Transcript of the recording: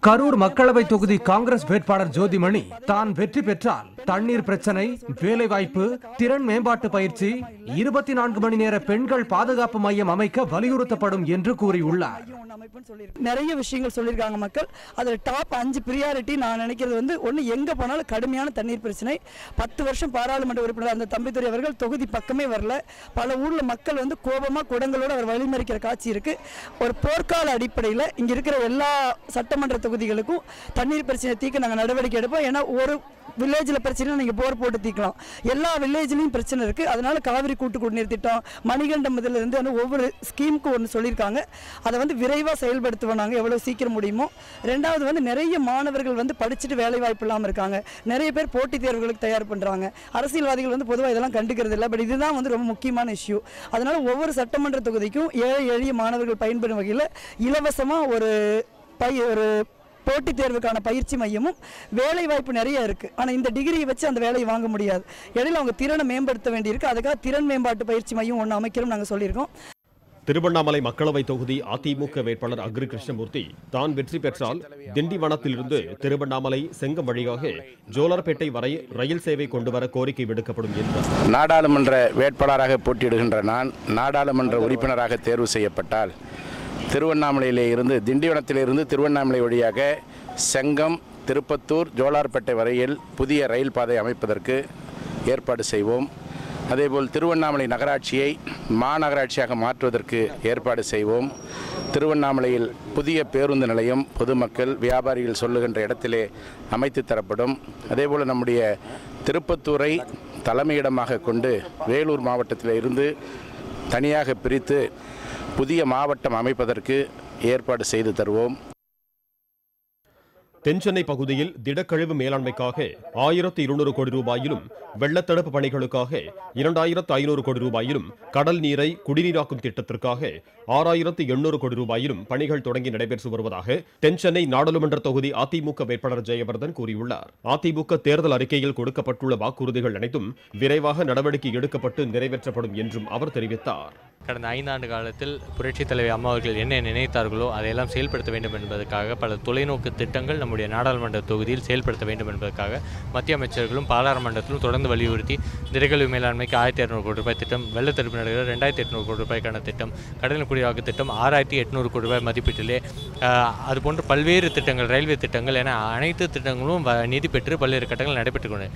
கரூர் மக்களவை தொகுதி காங்கிரஸ் வேட்பாளர் ஜோதிமணி தான் வெற்றி பெற்றால் தண்ணீர் பிரச்சனை வேலைவாய்ப்பு திறன் மேம்பாட்டு பயிற்சி இருபத்தி நான்கு மணி நேர பெண்கள் பாதுகாப்பு மையம் அமைக்க வலியுறுத்தப்படும் என்று கூறியுள்ளார். நிறைய விஷயங்கள் சொல்லியிருக்காங்க மக்கள். அதில் டாப் அஞ்சு ப்ரியாரிட்டி நான் நினைக்கிறது வந்து ஒன்று எங்கே போனாலும் கடுமையான தண்ணீர் பிரச்சனை. பத்து வருஷம் பாராளுமன்ற உறுப்பினர் அந்த தம்பித்துறை அவர்கள் தொகுதி பக்கமே வரல. பல ஊரில் மக்கள் வந்து கோபமாக குடங்களோட அவர் வழிமறிக்கிற காட்சி இருக்குது ஒரு போர்க்கால அடிப்படையில் இங்கே இருக்கிற எல்லா சட்டமன்ற தொகுதிகளுக்கும் தண்ணீர் பிரச்சனை தீர்க்க நாங்கள் நடவடிக்கை எடுப்போம். ஏன்னா ஒரு வில்லேஜில் பிரச்சனை நீங்கள் போர் போட்டு தீர்க்கலாம் எல்லா வில்லேஜ்லேயும் பிரச்சனை இருக்குது அதனால் காவிரி கூட்டு குடிநீர் திட்டம் மணிகண்டம் இதிலிருந்து இருந்து வந்து ஒவ்வொரு ஸ்கீமுக்கும் ஒன்று சொல்லியிருக்காங்க. அதை வந்து விரைவாக செயல்படுத்துவோம் நாங்கள் எவ்வளோ சீக்கிரம் முடியுமோ. ரெண்டாவது வந்து நிறைய மாணவர்கள் வந்து படிச்சுட்டு வேலை வாய்ப்பு இல்லாமல் இருக்காங்க. நிறைய பேர் போட்டித் தேர்வுகளுக்கு தயார் பண்ணுறாங்க அரசியல்வாதிகள் வந்து பொதுவாக இதெல்லாம் கண்டுக்கிறது இல்லை. பட் இதுதான் வந்து ரொம்ப முக்கியமான இஷ்யூ அதனால் ஒவ்வொரு சட்டமன்ற தொகுதிக்கும் ஏழை எளிய மாணவர்கள் பயன்பெறும் வகையில் இலவசமாக ஒரு பை ஒரு போட்டித் தேர்வுக்கான பயிற்சி மையமும் வேலை வாய்ப்பு நிறைய இருக்கு. ஆனால் இந்த டிகிரியை வச்சு அந்த வேலையை வாங்க முடியாது. இடையில அவங்க திறனை மேம்படுத்த வேண்டியிருக்கு. அதுக்காக திறன் மேம்பாட்டு பயிற்சி மையம் ஒன்று அமைக்கிறோம் நாங்கள் சொல்லியிருக்கோம். திருவண்ணாமலை மக்களவை தொகுதி அதிமுக வேட்பாளர் அக்ரி கிருஷ்ணமூர்த்தி தான் வெற்றி பெற்றால் திண்டிவனத்திலிருந்து திருவண்ணாமலை செங்கம் வழியாக ஜோலார்பேட்டை வரை ரயில் சேவை கொண்டுவர கோரிக்கை விடுக்கப்படும் என்றார் நாடாளுமன்ற வேட்பாளராக போட்டியிடுகின்ற நான் நாடாளுமன்ற உறுப்பினராக தேர்வு செய்யப்பட்டால் திருவண்ணாமலையிலே இருந்து திண்டிவனத்திலிருந்து திருவண்ணாமலை வழியாக செங்கம் திருப்பத்தூர் ஜோலார்பேட்டை வரையில் புதிய ரயில் பாதை அமைப்பதற்கு ஏற்பாடு செய்வோம். அதேபோல் திருவண்ணாமலை நகராட்சியை மாநகராட்சியாக மாற்றுவதற்கு ஏற்பாடு செய்வோம். திருவண்ணாமலையில் புதிய பேருந்து நிலையம் பொதுமக்கள் வியாபாரிகள் சொல்லுகின்ற இடத்திலே அமைத்து தரப்படும். அதேபோல் நம்முடைய திருப்பத்தூரை தலைமையிடமாக கொண்டு வேலூர் மாவட்டத்தில் இருந்து தனியாக பிரித்து புதிய மாவட்டம் அமைப்பதற்கு ஏற்பாடு செய்து தருவோம். தென்சென்னை பகுதியில் திடக்கழிவு மேலாண்மைக்காக ஆயிரத்து இருநூறு கோடி ரூபாயிலும் வெள்ளத்தடுப்பு பணிகளுக்காக இரண்டாயிரத்து ஐநூறு கோடி ரூபாயிலும் கடல் நீரை குடிநீராக்கும் திட்டத்திற்காக ஆறாயிரத்து எண்ணூறு கோடி ரூபாயிலும் பணிகள் தொடங்கி நடைபெற்று வருவதாக தென்சென்னை நாடாளுமன்ற தொகுதி அதிமுக வேட்பாளர் ஜெயவர்தன் கூறியுள்ளார். அதிமுக தேர்தல் அறிக்கையில் கொடுக்கப்பட்டுள்ள வாக்குறுதிகள் அனைத்தும் விரைவாக நடவடிக்கை எடுக்கப்பட்டு நிறைவேற்றப்படும் என்றும் அவர் தெரிவித்தார். கடந்த ஐந்தாண்டு காலத்தில் புரட்சித் தலைவி அம்மா அவர்கள் என்ன நினைத்தார்களோ அதையெல்லாம் செயல்படுத்த வேண்டும் என்பதற்காக பல தொலைநோக்கு திட்டங்கள் நம்முடைய நாடாளுமன்ற தொகுதியில் செயல்படுத்த வேண்டும் என்பதற்காக மத்திய அமைச்சர்களும் பாராளுமன்றத்திலும் தொடர்ந்து வலியுறுத்தி திடக்கழிவு மேலாண்மைக்கு ஆயிரத்தி இரநூறு கோடி ரூபாய் திட்டம் வெள்ளத்தடுப்பு நடக்கிற ரெண்டாயிரத்தி எட்நூறு கோடி ரூபாய்க்கான திட்டம் கடலின் குடியாக்கு திட்டம் ஆறாயிரத்தி எட்நூறு கோடி ரூபாய் மதிப்பீட்டிலே அதுபோன்ற பல்வேறு திட்டங்கள் ரயில்வே திட்டங்கள் என அனைத்து திட்டங்களும் வ- நிதி பெற்று பல்வேறு கட்டங்கள் நடைபெற்று கொண்டு